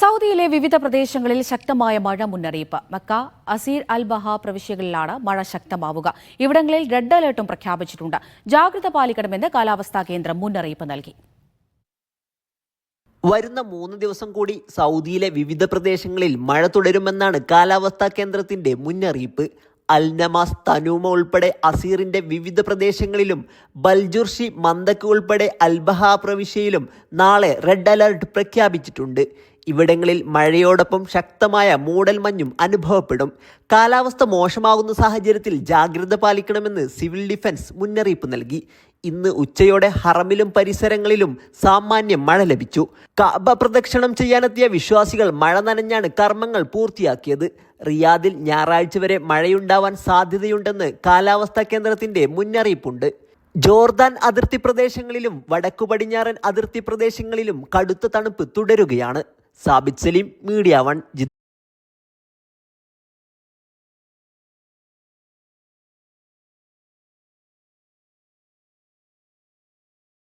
സൗദിയിലെ വിവിധ പ്രദേശങ്ങളിൽ ശക്തമായ മഴ മുന്നറിയിപ്പ്. മക്ക അസീർ അൽ ബഹ പ്രവിശ്യകളിലാണ് മഴ ശക്തമാവുക. ഇവിടങ്ങളിൽ റെഡ് അലർട്ടും പ്രഖ്യാപിച്ചിട്ടുണ്ട്. ജാഗ്രത പാലിക്കണമെന്ന് കാലാവസ്ഥാ കേന്ദ്രം മുന്നറിയിപ്പ് നൽകി. വരുന്ന മൂന്ന് ദിവസം കൂടി സൗദിയിലെ വിവിധ പ്രദേശങ്ങളിൽ മഴ തുടരുമെന്നാണ് കാലാവസ്ഥാ കേന്ദ്രത്തിന്റെ മുന്നറിയിപ്പ്. അൽനമാസ് തനൂമ ഉൾപ്പെടെ അസീറിന്റെ വിവിധ പ്രദേശങ്ങളിലും ബൽജുർഷി മന്ദക്ക് ഉൾപ്പെടെ അൽബഹ പ്രവിശ്യയിലും നാളെ റെഡ് അലർട്ട് പ്രഖ്യാപിച്ചിട്ടുണ്ട്. ഇവിടങ്ങളിൽ മഴയോടൊപ്പം ശക്തമായ മൂടൽമഞ്ഞും അനുഭവപ്പെടും. കാലാവസ്ഥ മോശമാകുന്ന സാഹചര്യത്തിൽ ജാഗ്രത പാലിക്കണമെന്ന് സിവിൽ ഡിഫൻസ് മുന്നറിയിപ്പ് നൽകി. ഇന്ന് ഉച്ചയോടെ ഹറമിലും പരിസരങ്ങളിലും സാമാന്യം മഴ ലഭിച്ചു. കാബ പ്രദക്ഷിണം ചെയ്യാനെത്തിയ വിശ്വാസികൾ മഴ നനഞ്ഞാണ് കർമ്മങ്ങൾ പൂർത്തിയാക്കിയത്. റിയാദിൽ ഞായറാഴ്ച വരെ മഴയുണ്ടാവാൻ സാധ്യതയുണ്ടെന്ന് കാലാവസ്ഥാ കേന്ദ്രത്തിന്റെ മുന്നറിയിപ്പുണ്ട്. ജോർദാൻ അതിർത്തി പ്രദേശങ്ങളിലും വടക്കു പടിഞ്ഞാറൻ അതിർത്തി പ്രദേശങ്ങളിലും കടുത്ത തണുപ്പ് തുടരുകയാണ്. Sabith Saleem media one